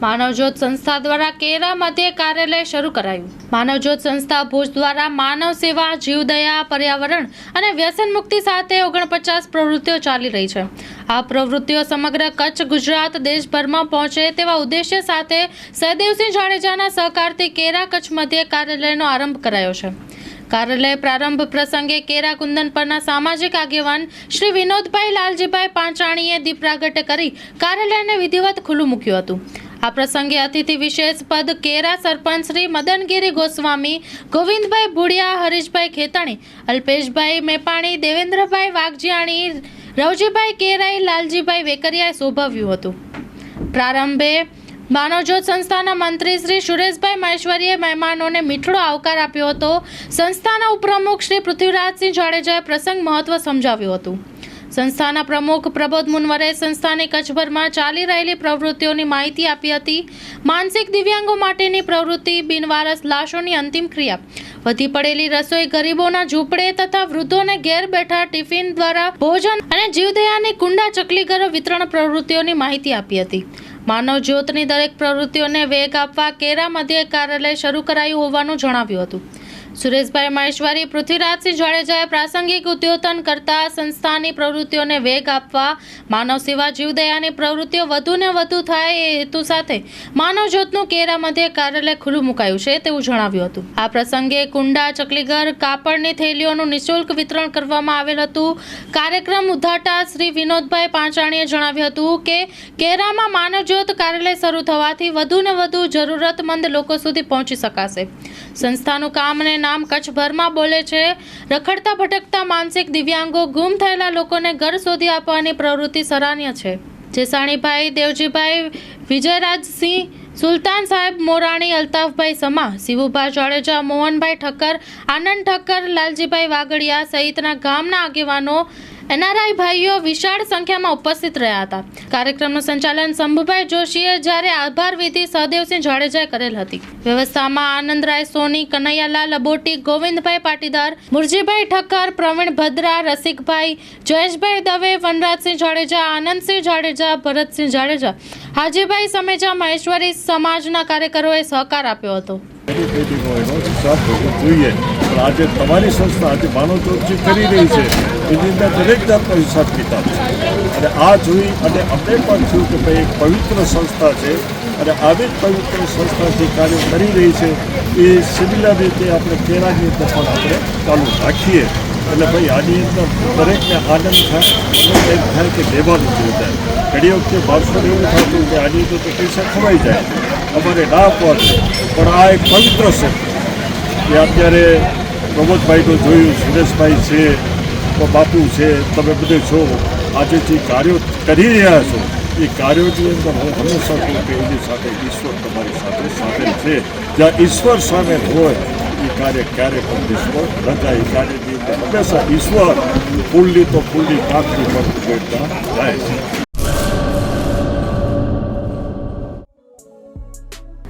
માનવજ્યોત સંસ્થા દ્વારા કેરા મધ્ય કાર્યાલય શરૂ કરાયું. માનવજ્યોત સંસ્થા ભુજ દ્વારા માનવ સેવા જીવદયા પર્યાવરણ અને વ્યસન મુક્તિ સાથે ઓગણપચાસ પ્રવૃત્તિઓ ચાલી રહી છે. આ પ્રવૃત્તિઓ સમગ્ર કચ્છ, ગુજરાત, દેશભરમાં પહોંચે તેવા ઉદ્દેશ્ય સાથે સહદેવસિંહ જાડેજાના સહકારથી કેરા કચ્છ મધ્ય કાર્યાલયનો આરંભ કરાયો છે. કાર્યાલય પ્રારંભ પ્રસંગે કેરા કુંદન પરના સામાજિક આગેવાન શ્રી વિનોદભાઈ લાલજીભાઈ પાંચાણીએ દીપ પ્રાગટ્ય કરી કાર્યાલયને વિધિવત ખુલ્લું મૂક્યું હતું. આ પ્રસંગે અતિથિ વિશેષ પદ કેરા સરપંચ શ્રી મદનગીરી ગોસ્વામી, ગોવિંદભાઈ ભુડિયા, હરીશભાઈ ખેતાણી, અલ્પેશભાઈ મેપાણી, દેવેન્દ્રભાઈ વાઘજીયાણી, રવજીભાઈ કેરાઈ, લાલજીભાઈ વેકરિયાએ શોભાવ્યું હતું. પ્રારંભે માનવજ્યોત સંસ્થાના મંત્રી શ્રી સુરેશભાઈ મહેશ્વરીએ મહેમાનોને મીઠડો આવકાર આપ્યો હતો. સંસ્થાના ઉપપ્રમુખ શ્રી પૃથ્વીરાજસિંહ જાડેજાએ પ્રસંગ મહત્વ સમજાવ્યું હતું. સંસ્થાના પ્રમુખ પ્રબોધ મુનવરે સંસ્થાની કચ્છભરમાં ચાલી રહેલી પ્રવૃત્તિઓની માહિતી આપી હતી. માનસિક દિવ્યાંગો માટેની પ્રવૃત્તિ બિનવારસ લાશોની અંતિમ ક્રિયા. વધી પડેલી રસોઈ ગરીબોના ઝૂંપડે તથા વૃદ્ધોને ઘેર બેઠા ટિફિન દ્વારા ભોજન અને જીવદયાની કુંડા ચકલીઘરો વિતરણ પ્રવૃત્તિઓની માહિતી આપી હતી. માનવ જ્યોતની દરેક પ્રવૃત્તિઓને વેગ આપવા કેરા મધ્ય કાર્યાલય શરૂ કરાયું હોવાનું જણાવ્યું હતું. સુરેશભાઈ મહેશ્વરી, પૃથ્વીરાજસિંહ જાડેજાએ પ્રાસંગિક ઉદ્યોતન કરતા સંસ્થાની પ્રવૃત્તિઓને વેગ આપવા, માનવ સેવા, જીવદયાની પ્રવૃત્તિઓ વધુને વધુ થાય એ હેતુ સાથે માનવ જ્યોતનું કેરા મધ્ય કાર્યાલય ખુલ્લું મુકાયું છે તેવું જણાવ્યું હતું. આ પ્રસંગે કુંડા, ચકલીઘર, કાપડની થેલીઓનું નિઃશુલ્ક વિતરણ કરવામાં આવેલ હતું. કાર્યક્રમ ઉદ્ઘાટા શ્રી વિનોદભાઈ પાંચાણીએ જણાવ્યું હતું કે, કેરામાં માનવ જ્યોત કાર્યાલય શરૂ થવાથી વધુને વધુ જરૂરતમંદ લોકો સુધી પહોંચી શકાશે. સંસ્થાનું કામ અને નામ કચ્છભરમાં બોલે છે. રખડતા ભટકતા માનસિક દિવ્યાંગો ગુમ થયેલા લોકોને ઘર શોધી આપવાની પ્રવૃત્તિ સરાહનીય છે. જેસાણીભાઈ, દેવજીભાઈ, વિજયરાજસિંહ, સુલતાન સાહેબ, મોરાણી, અલ્તાફભાઈ સમા શિવુભા જાડેજા, મોહનભાઈ ઠક્કર, આનંદ ઠક્કર, લાલજીભાઈ વાગડિયા સહિતના ગામના આગેવાનો એનઆરઆઈ ભાઈઓ વિશાળ સંખ્યામાં ઉપસ્થિત રહ્યા હતા. કાર્યક્રમનું સંચાલન શંભુભાઈ જોશીએ જ્યારે આભાર વિધિ સહદેવસિંહ જાડેજાએ કરેલ હતી. વ્યવસ્થામાં આનંદરાય સોની, કનૈયાલાલ અબોટી, ગોવિંદભાઈ પાટીદાર, મુરજીભાઈ ઠક્કર, પ્રવીણ ભદ્રા, રસિકભાઈ, જયેશભાઈ દવે, વનરાજસિંહ જાડેજા, આનંદસિંહ જાડેજા, ભરતસિંહ જાડેજા. હાજીભાઈ સમેજા મહેશ્વરી સમાજના કાર્યકરોએ સહકાર આપ્યો હતો. જોઈએ પણ આજે તમારી સંસ્થા આજે માનવ ચોકસી કરી રહી છે એની અંદર દરેક જાતનો હિસાબ કિતાબ છે અને આ જોઈ અને અમે પણ થયું કે ભાઈ એક પવિત્ર સંસ્થા છે અને આવી જ પવિત્ર સંસ્થા જે કાર્ય કરી રહી છે એ સિમિલર રીતે આપણે કેરાની અંદર પણ આપણે ચાલુ રાખીએ એટલે ભાઈ આની અંદર દરેકને આનંદ થાય અને એમ થાય કે લેવાનું જોઈ જાય ઘણી વખતે માણસોને એવું થતું કે આની અંદર તો પૈસા ખવાઈ જાય અમારે ના પર પણ આ એક પવિત્ર છે કે અત્યારે પ્રમોદભાઈનું જોયું, સુરેશભાઈ છે, તો બાપુ છે, તમે બધે છો. આજે જે કાર્યો કરી રહ્યા છો, એ કાર્યોની અંદર હું હંમેશા કહું કે એની સાથે ઈશ્વર તમારી સાથે સાથે છે. જ્યાં ઈશ્વર સામે હોય, એ કાર્ય ક્યારે પણ નિષ્ફળ રચાય એ કાર્યની અંદર હંમેશા ઈશ્વર ફૂલની તો ફૂલની કાંકરી પણ ઉમેરતા જાય છે.